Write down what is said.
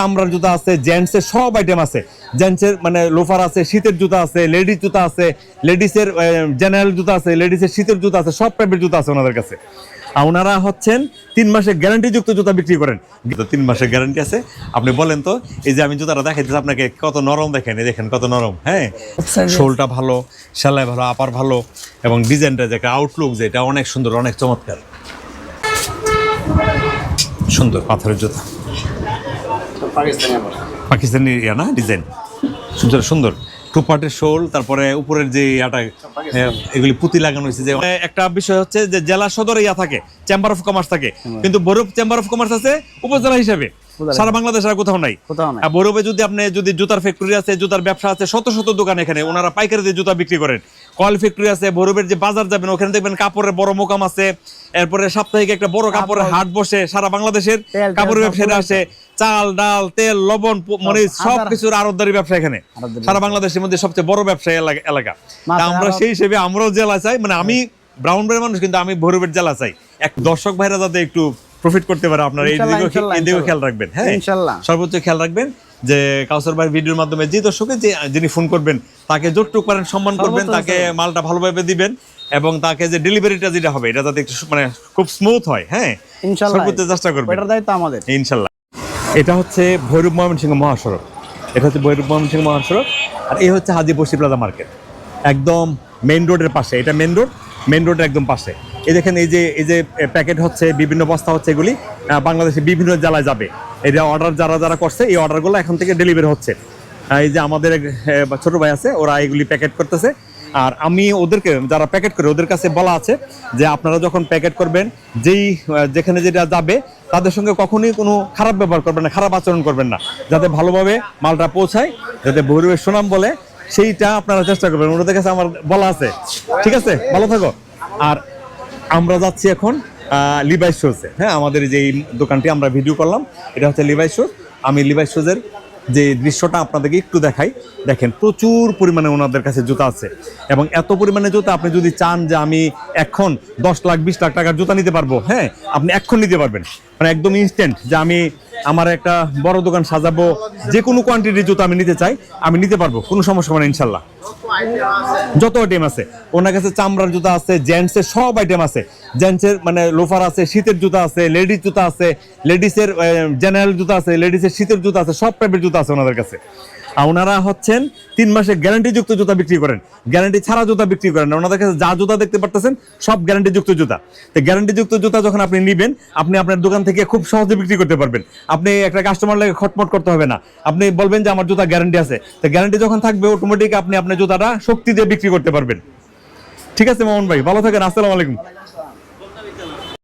চামড়ার জুতা আছে জেন্টসের সব আইটেম আছে। জেন্টসের মানে লোফার আছে শীতের জুতা আছে লেডিস জুতা আছে লেডিসের জেনারেল জুতা আছে লেডিসের শীতের জুতা আছে সব টাইপের জুতা আছে ওনাদের কাছে। আর ওনারা হচ্ছেন তিন মাসের গ্যারান্টি যুক্ত জুতা বিক্রি করেন। তিন মাসের গ্যারান্টি আছে। আপনি বলেন তো এই যে আমি জুতাটা দেখাইতেছি আপনাকে কত নরম দেখেন এই দেখেন কত নরম হ্যাঁ? শোলটা ভালো সেলাই ভালো আপার ভালো এবং ডিজাইনটা যে একটা আউটলুক যেটা অনেক সুন্দর অনেক চমৎকার। সুন্দর পাথরের জুতা। পাকিস্তানি ইয়া না ডিজাইন সুন্দর সুন্দর। টু পার্টের শোল তারপরে উপরের যে ইয়াটা এগুলি পুঁতি লাগানো হয়েছে যে একটা বিষয় হচ্ছে যে জেলা সদরে ইয়া থাকে চেম্বার অফ কমার্স থাকে। কিন্তু বরফ চেম্বার অফ কমার্স আছে উপজেলা হিসেবে। সারা বাংলাদেশ আর কোথাও নাই। বরফে যদি আপনি যদি জুতার ফ্যাক্টরি আছে জুতার ব্যবসা আছে শত শত দোকান এখানে ওনারা পাইকারি দিয়ে জুতা বিক্রি করেন। কয়েল ফ্যাক্টরি আছে বরফের যে বাজার যাবেন ওখানে দেখবেন কাপড়ের বড় মোকাম আছে। এরপরে সাপ্তাহিক একটা বড় কাপড়ের হাট বসে সারা বাংলাদেশের কাপড়ের ব্যবসায়ীরা আসে। চাল ডাল তেল লবণ প- মরিচ সব হাজার- কিছুর ব্যবসা এখানে। সারা বাংলাদেশের মধ্যে সবচেয়ে বড় ব্যবসায়ী এলাকা- আমরা সেই হিসেবে আমরাও জেলা চাই মানে আমি ব্রাউন ব্রের মানুষ কিন্তু আমি ভৈরবের জেলা চাই। এক দর্শক ভাইরা যাতে একটু প্রফিট করতে পারে আপনারা। এই দিকেও খেয়াল রাখবেন হ্যাঁ? ইনশাল্লাহ। সর্বোচ্চ খেয়াল রাখবেন যে কাউসার ভাই ভিডিওর মাধ্যমে যে দর্শকে যে যিনি ফোন করবেন তাকে যতটুকু পারেন সম্মান করবেন তাকে মালটা ভালোভাবে দিবেন এবং তাকে যে ডেলিভারিটা যেটা হবে এটা যাতে একটু মানে খুব স্মুথ হয় হ্যাঁ? ইনশাল্লাহ। সর্বোচ্চ চেষ্টা করবেন। এটার দায়িত্ব আমাদের। ইনশাল্লাহ। এটা হচ্ছে ভৈরব ময়মনসিংহ মহাসড়ক। এটা হচ্ছে ভৈরব ময়মনসিংহ মহাসড়ক আর এই হচ্ছে হাজি বসি প্লাজা মার্কেট। একদম মেইন রোডের পাশে এটা মেইন রোড মেইন রোডের একদম পাশে। এই দেখেন এই যে এই যে প্যাকেট হচ্ছে, বিভিন্ন বস্তা হচ্ছে এগুলি বাংলাদেশে বিভিন্ন জেলায় যাবে। এই যে অর্ডার যারা যারা করছে, এই অর্ডারগুলো এখন থেকে ডেলিভারি হচ্ছে। এই যে আমাদের ছোট ভাই আছে, ওরা এগুলি প্যাকেট করতেছে। আর আমি ওদেরকে, যারা প্যাকেট করে, ওদের কাছে বলা আছে যে আপনারা যখন প্যাকেট করবেন, যেই যেখানে যেটা যাবে, তাদের সঙ্গে কখনোই কোনো খারাপ ব্যবহার করবেন না, খারাপ আচরণ করবেন না। যাতে ভালোভাবে মালটা পৌঁছায়, যাতে ভৈরবের সুনাম বলে, সেইটা আপনারা চেষ্টা করবেন। ওনাদের কাছে আমার বলা আছে। ঠিক আছে? ভালো থাকো। আর আমরা যাচ্ছি এখন লিভাইস শোজে হ্যাঁ আমাদের যে দোকানটি আমরা ভিডিও করলাম, এটা হচ্ছে লিভাইস শোজ আমি লিভাইস শোজের যে দৃশ্যটা আপনাদেরকে একটু দেখাই, দেখেন প্রচুর পরিমাণে ওনাদের কাছে জুতা আছে। এবং এত পরিমাণে জুতা আপনি যদি চান যে আমি এখন দশ লাখ, বিশ লাখ টাকার জুতা নিতে পারব হ্যাঁ আপনি এখন নিতে পারবেন। মানে একদম ইনস্ট্যান্ট যে আমি আমার একটা বড় দোকান সাজাবো, যে কোনো কোয়ান্টিটির জুতা আমি নিতে চাই, আমি নিতে পারব, কোনো সমস্যা মানে ইনশাল্লাহ। যত আইটেম আছে। ওনার কাছে চামড়ার জুতা আছে জেন্টসের সব আইটেম আছে। জেন্টসের মানে লোফার আছে, শীতের জুতা আছে লেডিস জুতা আছে লেডিসের জেনারেল জুতা আছে লেডিসের শীতের জুতা আছে, সব টাইপের জুতা আছে ওনাদের কাছে। ওনারা হচ্ছেন তিন মাসের গ্যারান্টি যুক্ত জুতা বিক্রি করেন। গ্যারান্টি ছাড়া জুতা বিক্রি করেন ওনাদের কাছে যা জুতা দেখতে পারতেছেন, সব গ্যারান্টি যুক্ত জুতা। তো গ্যারান্টি যুক্ত জুতা যখন আপনি নেবেন, আপনি আপনার দোকান থেকে খুব সহজে বিক্রি করতে পারবেন। আপনি একটা কাস্টমার লাগে খটমট করতে হবে না। আপনি বলবেন যে আমার জুতা গ্যারান্টি আছে। তো গ্যারান্টি যখন থাকবে অটোমেটিক আপনি আপনার জুতাটা শক্তি দিয়ে বিক্রি করতে পারবেন। ঠিক আছে মোহন ভাই ভালো থাকেন আসসালামু আলাইকুম।